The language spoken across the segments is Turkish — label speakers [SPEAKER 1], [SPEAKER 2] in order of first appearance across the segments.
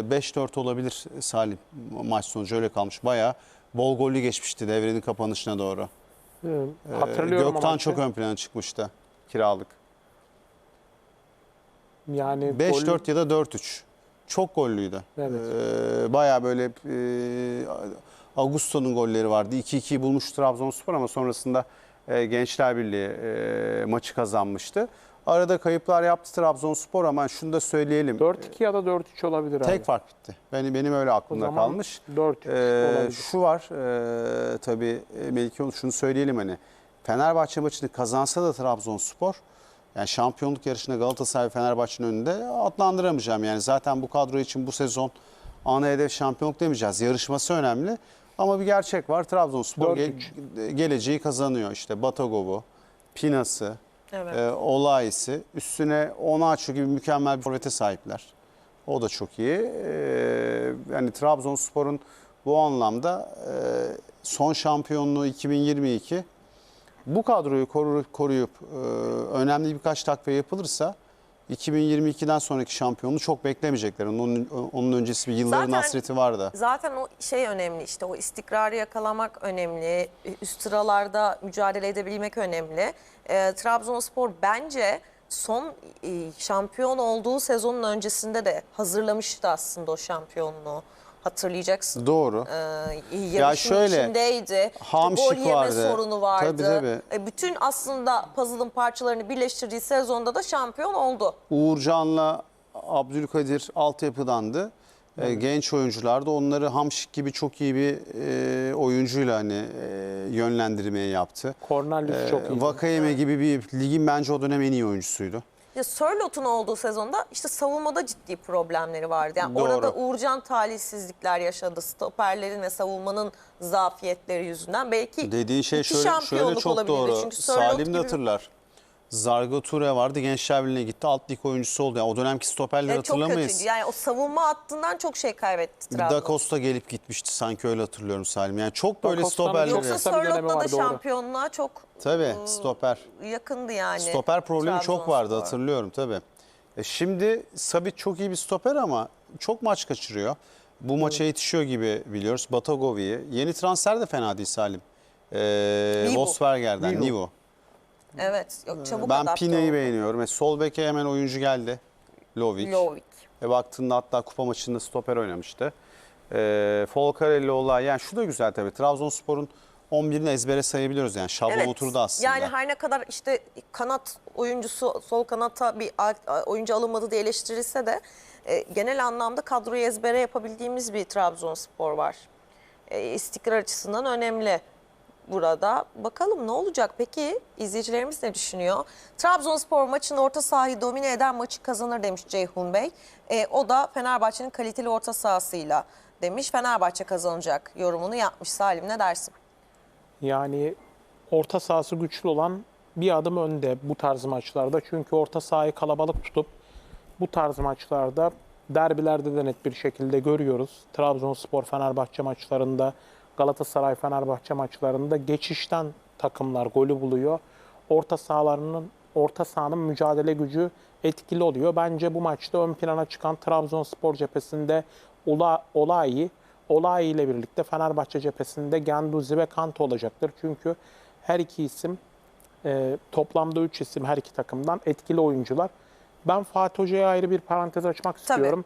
[SPEAKER 1] 5-4 olabilir Salim maç sonucu öyle kalmış. Bayağı bol gollü geçmişti devrenin kapanışına doğru.
[SPEAKER 2] Ee,
[SPEAKER 1] Ee,
[SPEAKER 2] Hatırlıyorum
[SPEAKER 1] Gökten çok ön plana çıkmıştı kiralık.
[SPEAKER 2] Yani
[SPEAKER 1] 5-4
[SPEAKER 2] gol-
[SPEAKER 1] ya da 4-3. Çok gollüydü.
[SPEAKER 2] Evet.
[SPEAKER 1] Ee, bayağı böyle e, Augusto'nun golleri vardı. 2-2'yi bulmuş Trabzonspor ama sonrasında e, Gençler Birliği e, maçı kazanmıştı. Arada kayıplar yaptı Trabzonspor ama şunu da söyleyelim.
[SPEAKER 2] 4-2 ya da 4-3 olabilir abi.
[SPEAKER 1] Tek fark bitti. Benim, benim öyle aklımda kalmış.
[SPEAKER 2] 4-3
[SPEAKER 1] Ee,
[SPEAKER 2] olabilir.
[SPEAKER 1] şu var e, tabii e, Melike şunu söyleyelim hani Fenerbahçe maçını kazansa da Trabzonspor yani şampiyonluk yarışında Galatasaray ve Fenerbahçe'nin önünde adlandıramayacağım. Yani zaten bu kadro için bu sezon ana hedef şampiyonluk demeyeceğiz. Yarışması önemli. Ama bir gerçek var. Trabzonspor ge-
[SPEAKER 2] 4-3.
[SPEAKER 1] geleceği kazanıyor. İşte Batagov'u, Pinas'ı,
[SPEAKER 3] Evet.
[SPEAKER 1] e, Olais'i. Üstüne Onaçu gibi mükemmel bir forvete sahipler. O da çok iyi. E, yani Trabzonspor'un bu anlamda e, son şampiyonluğu 2022 bu kadroyu koru- koruyup e, önemli birkaç takviye yapılırsa 2022'den sonraki şampiyonluğu çok beklemeyecekler. Onun, onun öncesi bir yılların
[SPEAKER 3] Zaten-
[SPEAKER 1] hasreti vardı.
[SPEAKER 3] Zaten o şey önemli işte o istikrarı yakalamak önemli. Üst sıralarda mücadele edebilmek önemli. Ee, Trabzonspor bence son e, şampiyon olduğu sezonun öncesinde de hazırlamıştı aslında o şampiyonluğu. Hatırlayacaksın.
[SPEAKER 1] Doğru.
[SPEAKER 3] Ee, yarışın
[SPEAKER 1] şöyle,
[SPEAKER 3] içindeydi. İşte
[SPEAKER 1] Hamşik
[SPEAKER 3] gol yeme
[SPEAKER 1] vardı.
[SPEAKER 3] sorunu vardı.
[SPEAKER 1] Tabii, tabii.
[SPEAKER 3] E, bütün aslında puzzle'ın parçalarını birleştirdiği sezonda da şampiyon oldu.
[SPEAKER 1] Uğurcan'la Abdülkadir altyapıdandı. Ee, genç oyunculardı. Onları Hamşik gibi çok iyi bir e, oyuncuyla hani e, yönlendirmeye yaptı.
[SPEAKER 2] Cornelius
[SPEAKER 1] Ee,
[SPEAKER 2] çok iyi.
[SPEAKER 1] Vakayeme gibi bir ligin bence o dönem en iyi oyuncusuydu.
[SPEAKER 3] Ya Sörlot'un olduğu sezonda işte savunmada ciddi problemleri vardı. Yani
[SPEAKER 1] Doğru.
[SPEAKER 3] orada Uğurcan talihsizlikler yaşadı. Stoperlerin ve savunmanın zafiyetleri yüzünden. Belki
[SPEAKER 1] Dediğin şey
[SPEAKER 3] iki
[SPEAKER 1] şöyle, şöyle
[SPEAKER 3] şampiyonluk
[SPEAKER 1] çok
[SPEAKER 3] olabilirdi.
[SPEAKER 1] doğru.
[SPEAKER 3] Çünkü Sörlot
[SPEAKER 1] Salim de
[SPEAKER 3] gibi-
[SPEAKER 1] hatırlar. Zargo Ture vardı. Gençler Birliği'ne gitti. Alt lig oyuncusu oldu. Yani o dönemki stoperleri
[SPEAKER 3] Evet, çok
[SPEAKER 1] hatırlamayız.
[SPEAKER 3] kötüydü. Yani o savunma hattından çok şey kaybetti
[SPEAKER 1] Bir
[SPEAKER 3] Trabzon.
[SPEAKER 1] Da Costa gelip gitmişti sanki öyle hatırlıyorum Salim. Yani çok böyle
[SPEAKER 2] Costa'nın
[SPEAKER 1] stoperleri.
[SPEAKER 2] çok
[SPEAKER 3] Yoksa
[SPEAKER 2] kısa bir dönemi
[SPEAKER 3] Sörlot'la da
[SPEAKER 2] var, doğru.
[SPEAKER 3] şampiyonluğa çok
[SPEAKER 1] Tabii stoper.
[SPEAKER 3] yakındı yani.
[SPEAKER 1] Stoper problemi çok vardı
[SPEAKER 3] Trabzonspor.
[SPEAKER 1] hatırlıyorum tabii. E şimdi Sabit çok iyi bir stoper ama çok maç kaçırıyor. Bu maça yetişiyor gibi biliyoruz. Batagovi'yi. Yeni transfer de fena değil Salim. Ee,
[SPEAKER 3] Nivo.
[SPEAKER 1] Wolfsberger'den
[SPEAKER 2] Nivo.
[SPEAKER 3] Evet, yok, çabuk
[SPEAKER 1] Ben
[SPEAKER 3] adapte oldu.
[SPEAKER 1] beğeniyorum. E, sol beke hemen oyuncu geldi. Lovic.
[SPEAKER 3] Lovic.
[SPEAKER 1] E, baktığında hatta kupa maçında stoper oynamıştı. E, Folcarelli olay. Yani şu da güzel tabii. Trabzonspor'un 11'ini ezbere sayabiliyoruz yani. Şablon oturdu aslında.
[SPEAKER 3] Yani her ne kadar işte kanat oyuncusu sol kanata bir a- oyuncu alınmadı diye eleştirilse de e, genel anlamda kadroyu ezbere yapabildiğimiz bir Trabzonspor var. E, istikrar açısından önemli burada. Bakalım ne olacak peki? İzleyicilerimiz ne düşünüyor? Trabzonspor maçın orta sahayı domine eden maçı kazanır demiş Ceyhun Bey. E, o da Fenerbahçe'nin kaliteli orta sahasıyla demiş. Fenerbahçe kazanacak yorumunu yapmış. Salim ne dersin?
[SPEAKER 2] Yani orta sahası güçlü olan bir adım önde bu tarz maçlarda. Çünkü orta sahayı kalabalık tutup bu tarz maçlarda derbilerde de net bir şekilde görüyoruz. Trabzonspor Fenerbahçe maçlarında, Galatasaray Fenerbahçe maçlarında geçişten takımlar golü buluyor. Orta sahalarının orta sahanın mücadele gücü etkili oluyor. Bence bu maçta ön plana çıkan Trabzonspor cephesinde Ola, Olayi, Olayi ile birlikte Fenerbahçe cephesinde Genduzi ve Kante olacaktır. Çünkü her iki isim e, toplamda 3 isim her iki takımdan etkili oyuncular. Ben Fatih Hoca'ya ayrı bir parantez açmak istiyorum.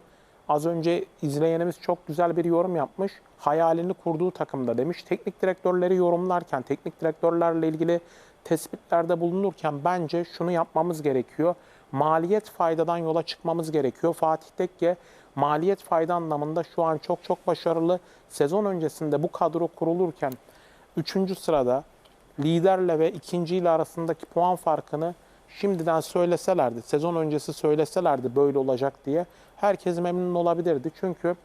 [SPEAKER 2] Az önce izleyenimiz çok güzel bir yorum yapmış. Hayalini kurduğu takımda demiş. Teknik direktörleri yorumlarken, teknik direktörlerle ilgili tespitlerde bulunurken bence şunu yapmamız gerekiyor. Maliyet faydadan yola çıkmamız gerekiyor. Fatih Tekke maliyet fayda anlamında şu an çok çok başarılı. Sezon öncesinde bu kadro kurulurken 3. sırada liderle ve ikinciyle arasındaki puan farkını şimdiden söyleselerdi, sezon öncesi söyleselerdi böyle olacak diye herkes memnun olabilirdi. Çünkü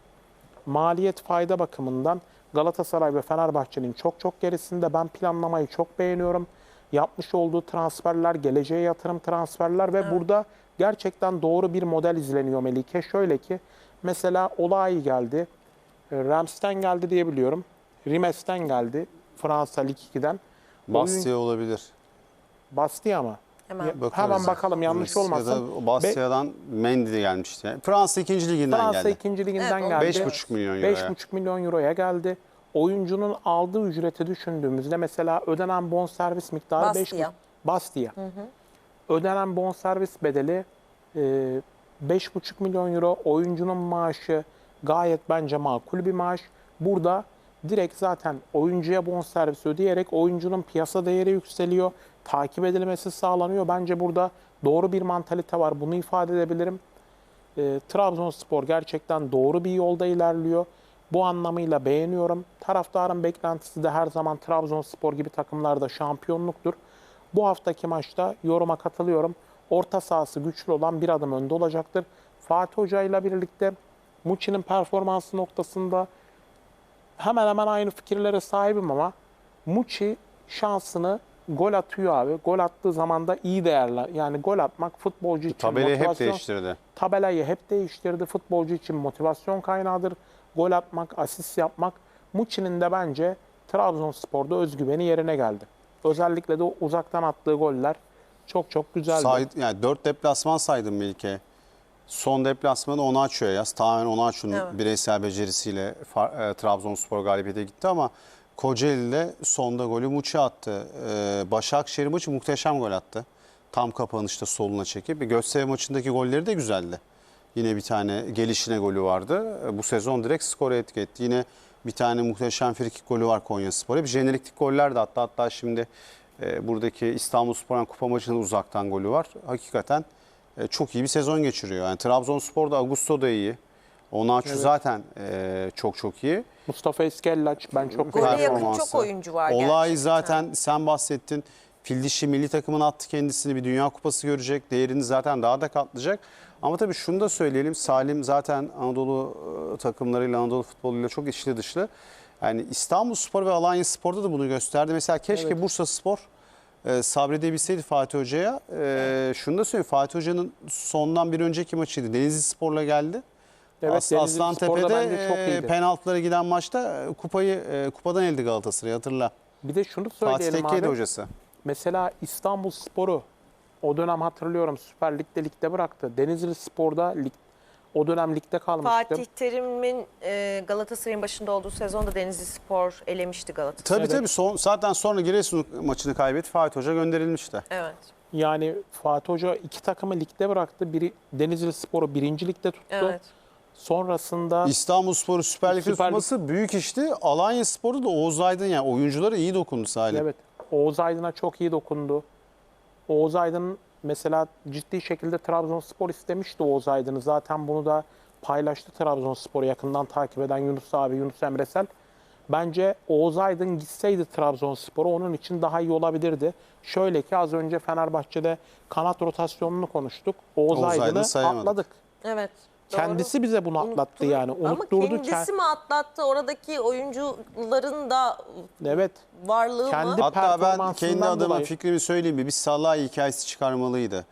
[SPEAKER 2] maliyet fayda bakımından Galatasaray ve Fenerbahçe'nin çok çok gerisinde. Ben planlamayı çok beğeniyorum. Yapmış olduğu transferler, geleceğe yatırım transferler ve burada gerçekten doğru bir model izleniyor Melike. Şöyle ki mesela Olay geldi, e, Rams'ten geldi diye biliyorum. Rimes'ten geldi Fransa Lig 2'den. Oyun-
[SPEAKER 1] Bastia olabilir.
[SPEAKER 2] Bastia mı?
[SPEAKER 3] Hemen.
[SPEAKER 2] Ya,
[SPEAKER 1] Bakarız.
[SPEAKER 2] Hemen bakalım yanlış
[SPEAKER 1] Ya
[SPEAKER 2] olmasın.
[SPEAKER 1] da Basya'dan Mendy de gelmişti. Fransa 2. liginden
[SPEAKER 2] Fransa
[SPEAKER 1] geldi.
[SPEAKER 2] 2. liginden
[SPEAKER 3] Evet,
[SPEAKER 2] geldi.
[SPEAKER 1] 5,5 milyon euroya.
[SPEAKER 2] 5,5 milyon euroya geldi. Oyuncunun aldığı ücreti düşündüğümüzde mesela ödenen bonservis miktarı 5
[SPEAKER 3] Bastia.
[SPEAKER 2] Bastia. Ödenen bonservis bedeli e, 5,5 milyon euro. Oyuncunun maaşı gayet bence makul bir maaş. Burada direkt zaten oyuncuya bonservis ödeyerek oyuncunun piyasa değeri yükseliyor. Takip edilmesi sağlanıyor. Bence burada doğru bir mantalite var. Bunu ifade edebilirim. E, Trabzonspor gerçekten doğru bir yolda ilerliyor. Bu anlamıyla beğeniyorum. Taraftarın beklentisi de her zaman Trabzonspor gibi takımlarda şampiyonluktur. Bu haftaki maçta yoruma katılıyorum. Orta sahası güçlü olan bir adım önde olacaktır. Fatih Hoca ile birlikte Muçi'nin performansı noktasında hemen hemen aynı fikirlere sahibim ama Muçi şansını gol atıyor abi. Gol attığı zaman da iyi değerler. Yani gol atmak futbolcu için
[SPEAKER 1] Tabelayı hep
[SPEAKER 2] motivasyon
[SPEAKER 1] değiştirdi.
[SPEAKER 2] tabelayı hep değiştirdi. Futbolcu için motivasyon kaynağıdır. Gol atmak, asist yapmak. Muçi'nin de bence Trabzonspor'da özgüveni yerine geldi. Özellikle de uzaktan attığı goller çok çok güzeldi.
[SPEAKER 1] Say, yani 4 deplasman saydım Melike. Son deplasmanı onu açıyor yaz. Tamamen onu açıyor
[SPEAKER 3] Evet.
[SPEAKER 1] bireysel becerisiyle e, Trabzonspor galibiyete gitti ama Kocaeli'de sonda golü Muçi attı. E, Başakşehir maçı muhteşem gol attı. Tam kapanışta soluna çekip. E, Göztepe maçındaki golleri de güzeldi. Yine bir tane gelişine golü vardı. E, Bu sezon direkt skora etki etti. Yine bir tane muhteşem frikik golü var Konya Spor'a. Bir jeneriklik goller de hatta hatta şimdi e, buradaki İstanbul Spor'un kupa maçında uzaktan golü var. Hakikaten e, çok iyi bir sezon geçiriyor. Yani Trabzonspor'da Augusto da iyi. Onaçu
[SPEAKER 2] Evet.
[SPEAKER 1] zaten e, çok çok iyi.
[SPEAKER 2] Mustafa İskellaç ben çok
[SPEAKER 3] Gole yakın
[SPEAKER 1] Performansı.
[SPEAKER 3] çok oyuncu var
[SPEAKER 1] Olay
[SPEAKER 3] gerçekten.
[SPEAKER 1] zaten sen bahsettin. Fil dişi milli takımına attı kendisini. Bir dünya kupası görecek. Değerini zaten daha da katlayacak. Ama tabii şunu da söyleyelim. Salim zaten Anadolu e, takımlarıyla, Anadolu futboluyla çok içli dışlı. Yani İstanbul Spor ve Alanya Spor'da da bunu gösterdi. Mesela keşke
[SPEAKER 2] Evet.
[SPEAKER 1] Bursa Spor e, sabredebilseydi Fatih Hoca'ya. E, şunu da söyleyeyim. Fatih Hoca'nın sondan bir önceki maçıydı. Denizli Spor'la geldi.
[SPEAKER 2] Evet,
[SPEAKER 1] As- Aslan Tepe'de
[SPEAKER 2] çok
[SPEAKER 1] e,
[SPEAKER 2] iyiydi.
[SPEAKER 1] penaltılara giden maçta e, kupayı e, kupadan elde Galatasaray hatırla.
[SPEAKER 2] Bir de şunu
[SPEAKER 1] Fatih
[SPEAKER 2] söyleyelim
[SPEAKER 1] Tekke'ydi
[SPEAKER 2] abi.
[SPEAKER 1] hocası.
[SPEAKER 2] Mesela İstanbul Sporu o dönem hatırlıyorum Süper Lig'de ligde bıraktı. Denizli Spor'da lig, o dönem ligde kalmıştı.
[SPEAKER 3] Fatih Terim'in e, Galatasaray'ın başında olduğu sezonda Denizli Spor elemişti Galatasaray.
[SPEAKER 1] Tabii
[SPEAKER 2] Evet.
[SPEAKER 1] tabii son, zaten sonra Giresun maçını kaybetti. Fatih Hoca gönderilmişti.
[SPEAKER 3] Evet.
[SPEAKER 2] Yani Fatih Hoca iki takımı ligde bıraktı. Biri Denizli Spor'u birinci ligde tuttu.
[SPEAKER 3] Evet.
[SPEAKER 2] Sonrasında
[SPEAKER 1] İstanbul Spor'u Süper Lig'de
[SPEAKER 2] Süper Lig-
[SPEAKER 1] tutması büyük işti. Alanya Spor'u da Oğuz Aydın yani oyuncuları iyi dokundu Salim.
[SPEAKER 2] evet Oğuz Aydın'a çok iyi dokundu. Oğuz Aydın mesela ciddi şekilde Trabzonspor istemişti Oğuz Aydın'ı. Zaten bunu da paylaştı Trabzonspor'u yakından takip eden Yunus abi, Yunus Emresel. Bence Oğuz Aydın gitseydi Trabzonspor'a onun için daha iyi olabilirdi. Şöyle ki az önce Fenerbahçe'de kanat rotasyonunu konuştuk. Oğuz,
[SPEAKER 1] Oğuz
[SPEAKER 2] Aydın'ı
[SPEAKER 1] sayamadık.
[SPEAKER 2] atladık.
[SPEAKER 3] Evet. Doğru.
[SPEAKER 2] Kendisi bize bunu atlattı
[SPEAKER 3] Unutturur-
[SPEAKER 2] yani. Unutturdu.
[SPEAKER 3] Ama kendisi mi atlattı? Oradaki oyuncuların da
[SPEAKER 2] Evet.
[SPEAKER 3] varlığı
[SPEAKER 2] Kendi-
[SPEAKER 3] mı?
[SPEAKER 1] Hatta ben
[SPEAKER 2] performansından
[SPEAKER 1] kendi adıma
[SPEAKER 2] dolayı.
[SPEAKER 1] fikrimi söyleyeyim mi? Bir Salah hikayesi çıkarmalıydı.